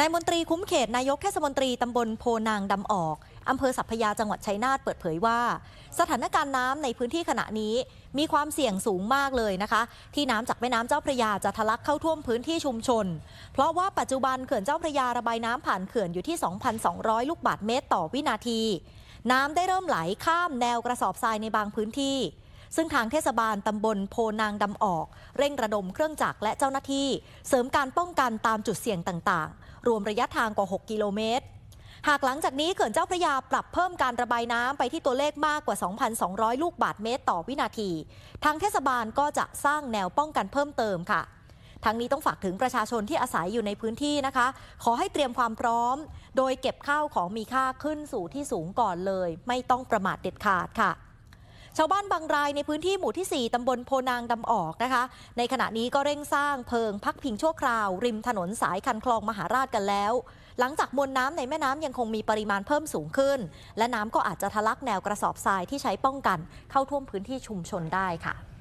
นายมนตรีคุ้มเขตนายกเทศมนตรีตำบลโพนางดำออกอำเภอสัพพยาจังหวัดชัยนาทเปิดเผยว่า สถานการณ์น้ำในพื้นที่ขณะนี้มีความเสี่ยงสูงมากเลยนะคะ ที่น้ำจากแม่น้ำเจ้าพระยาจะทะลักเข้าท่วมพื้นที่ชุมชน เพราะว่าปัจจุบันเขื่อนเจ้าพระยาระบายน้ำผ่านเขื่อนอยู่ที่ 2,200 ลูกบาศก์เมตรต่อวินาที น้ำได้เริ่มไหลข้ามแนวกระสอบทรายในบางพื้นที่ ซึ่งทางเทศบาลตำบลโพนางดำออก เร่งระดมเครื่องจักรและเจ้าหน้าที่ เสริมการป้องกันตามจุดเสี่ยงต่างๆ รวมระยะทางกว่า 6 กิโลเมตร หากหลังจากนี้เขื่อนเจ้าพระยาปรับเพิ่มการระบายน้ำไปที่ตัวเลขมากกว่า 2,200 ลูกบาศก์เมตรต่อวินาที ทางเทศบาลก็จะสร้างแนวป้องกันเพิ่มเติมค่ะทั้งนี้ต้องฝากถึงประชาชนที่อาศัยอยู่ในพื้นที่นะคะ ขอให้เตรียมความพร้อม โดยเก็บข้าวของมีค่าขึ้นสู่ที่สูงก่อนเลย ไม่ต้องประมาทเด็ดขาดค่ะ ชาวบ้านบางรายในพื้นที่หมู่ที่ 4ตำบลโพนางดำออกนะคะ ในขณะนี้ก็เร่งสร้างเพิงพักพิงชั่วคราว ริมถนนสายคันคลองมหาราชกันแล้ว หลังจากมวลน้ำในแม่น้ำยังคงมีปริมาณเพิ่มสูงขึ้น และน้ำก็อาจจะทะลักแนวกระสอบทรายที่ใช้ป้องกัน เข้าท่วมพื้นที่ชุมชนได้ค่ะ